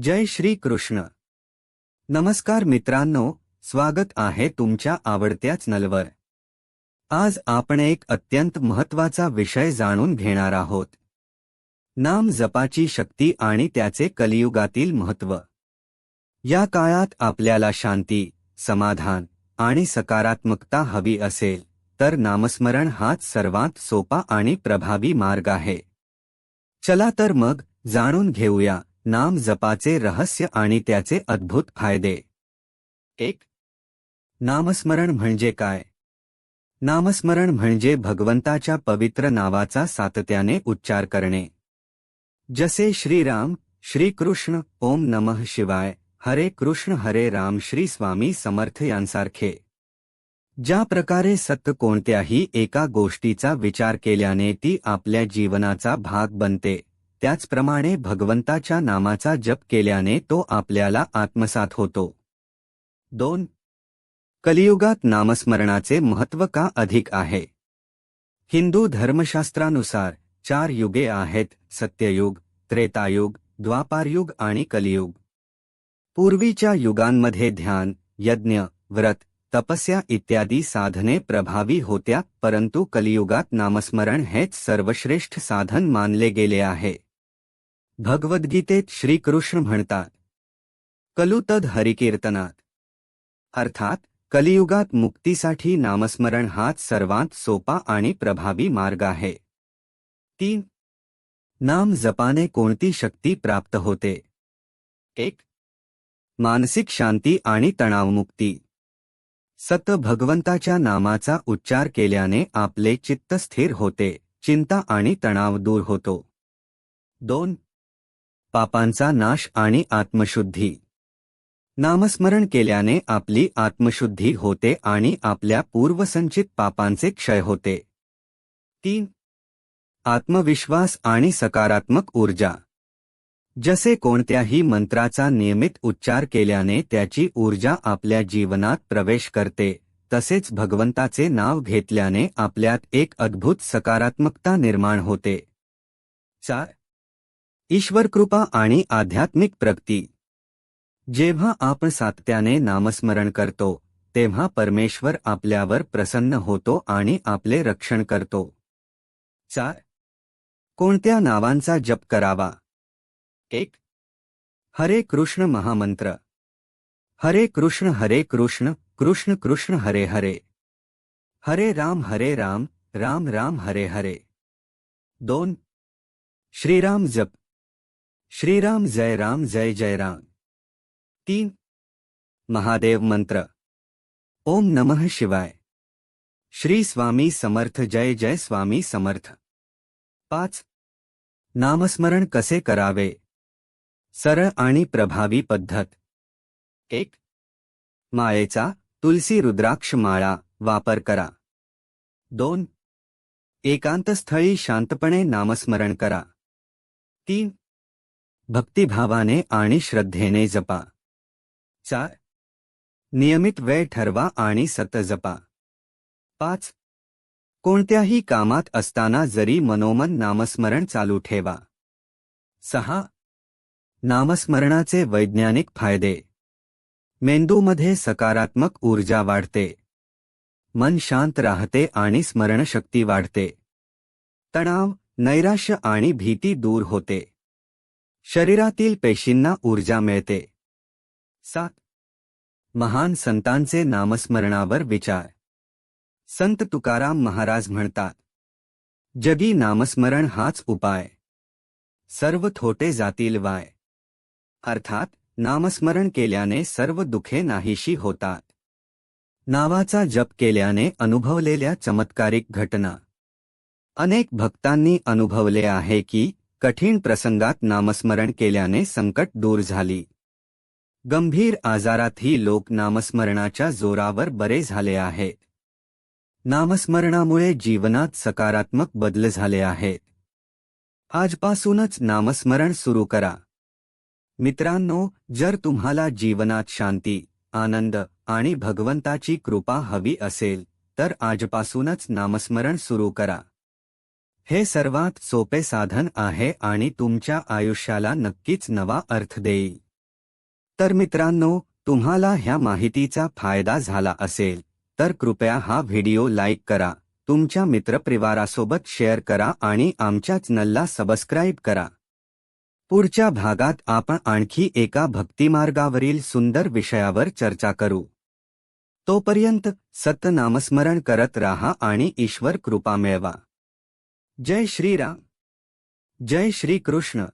जय श्री कृष्ण. नमस्कार मित्रांनो स्वागत आहे तुमच्या आवडत्याच नलवर. आज आपण एक अत्यंत महत्त्वाचा विषय जाणून घेणार आहोत. नाम जपाची शक्ती आणि त्याचे कलियुगातील महत्त्व या काळात आपल्याला शांती समाधान आणि सकारात्मकता हवी असेल तर नामस्मरण हाच सर्वात सोपा आणि प्रभावी मार्ग आहे. चला तर मग जाणून घेऊया. नाम जपाचे रहस्य आणि त्याचे अद्भुत फायदे. एक. नामस्मरण म्हणजे काय? नामस्मरण म्हणजे भगवंताच्या पवित्र नावाचा सातत्याने उच्चार करणे. जसे श्रीराम श्रीकृष्ण ओम नमः शिवाय हरे कृष्ण हरे राम श्री स्वामी समर्थ यांसारखे. ज्या प्रकारे सत्य कोणत्याही एका गोष्टीचा विचार केल्याने ती आपल्या जीवनाचा भाग बनते. त्याचप्रमाणे भगवंताच्या नामाचा जप केल्याने तो आपल्याला आत्मसात होतो. दोन. कलियुगात नामस्मरणाचे महत्त्व का अधिक आहे? हिंदू धर्मशास्त्रानुसार चार युगे आहेत सत्ययुग त्रेतायुग द्वापारयुग आणि कलियुग. पूर्वीच्या युगांमध्ये ध्यान यज्ञ व्रत तपस्या इत्यादी साधने प्रभावी होत्या परंतु कलियुगात नामस्मरण हेच सर्वश्रेष्ठ साधन मानले गेले आहे. भगवद्गीतेत श्रीकृष्ण म्हणतात कलुतद हरिकीर्तनात. अर्थात कलियुगात मुक्तीसाठी नामस्मरण हाच सर्वात सोपा आणि प्रभावी मार्ग आहे. तीन नाम जपाने कोणती शक्ती प्राप्त होते? एक मानसिक शांती आणि तणावमुक्ती. सत भगवंताच्या नामाचा उच्चार केल्याने आपले चित्त स्थिर होते चिंता आणि तणाव दूर होतो. दोन पापांचा नाश आणि आत्मशुद्धी. नामस्मरण केल्याने आपली आत्मशुद्धी होते आणि आपल्या पूर्वसंचित पापांचे क्षय होते. तीन. आत्मविश्वास आणि सकारात्मक ऊर्जा. जसे कोणत्याही मंत्राचा नियमित उच्चार केल्याने त्याची ऊर्जा आपल्या जीवनात प्रवेश करते तसेच भगवंताचे नाव घेतल्याने आपल्यात एक अद्भुत सकारात्मकता निर्माण होते. चार. ईश्वरकृपा आणि आध्यात्मिक प्रगती. जेव्हा आपण सातत्याने नामस्मरण करतो तेव्हा परमेश्वर आपल्यावर प्रसन्न होतो आणि आपले रक्षण करतो. चार. कोणत्या नावांचा जप करावा? एक. हरे कृष्ण महामंत्र. हरे कृष्ण हरे कृष्ण कृष्ण कृष्ण हरे हरे. हरे राम हरे राम राम राम हरे हरे. दोन. श्रीराम जप. श्रीराम जय राम जय जय राम. तीन. महादेव मंत्र. ओम नमः शिवाय. श्री स्वामी समर्थ जय जय स्वामी समर्थ. पाच. नामस्मरण कसे करावे? सरळ आणि प्रभावी पद्धत. एक. माळेचा तुलसी रुद्राक्ष माळा वापर करा. दोन. एकांतस्थळी शांतपणे नामस्मरण करा. तीन. भक्तिभावाने आणि श्रद्धेने जपा. चार. नियमित वेळ ठरवा आणि सत जपा. पाच. कोणत्याही कामात असताना जरी मनोमन नामस्मरण चालू ठेवा. सहा. नामस्मरणाचे वैज्ञानिक फायदे. मेंदूमध्ये सकारात्मक ऊर्जा वाढते. मन शांत राहते आणि स्मरणशक्ती वाढते. तणाव नैराश्य आणि भीती दूर होते. शरीरातील पेशींना ऊर्जा मिळते. सात. महान संतांचे नामस्मरणावर विचार. संत तुकाराम महाराज म्हणतात जगी नामस्मरण हाच उपाय. सर्व थोटे जातील वाय. अर्थात नामस्मरण केल्याने सर्व दुखे नाहीशी होतात. नावाचा जप केल्याने अनुभवलेल्या चमत्कारिक घटना. अनेक भक्तांनी अनुभवले आहे की कठीण प्रसंगात नामस्मरण केल्याने संकट दूर झाली. गंभीर आजारातही लोक नामस्मरणाच्या जोरावर बरे झाले आहेत नामस्मरणामुळे जीवनात सकारात्मक बदल झाले आहेत. आजपासूनच नामस्मरण सुरू करा. मित्रांनो जर तुम्हाला जीवनात शांती आनंद आणि भगवंताची कृपा हवी असेल तर आजपासूनच नामस्मरण सुरू करा. हे सर्वात सोपे साधन आहे आणि तुमच्या आयुष्याला नक्कीच नवा अर्थ देईल. तर मित्रांनो तुम्हाला ह्या माहितीचा फायदा झाला असेल तर कृपया हा व्हिडिओ लाईक करा तुमच्या मित्रपरिवारासोबत शेअर करा आणि आमच्या चॅनलला सबस्क्राईब करा. पुढच्या भागात आपण आणखी एका भक्तिमार्गावरील सुंदर विषयावर चर्चा करू. तोपर्यंत सत्य नामस्मरण करत राहा आणि ईश्वर कृपा मिळवा. जय श्रीराम जय श्री कृष्ण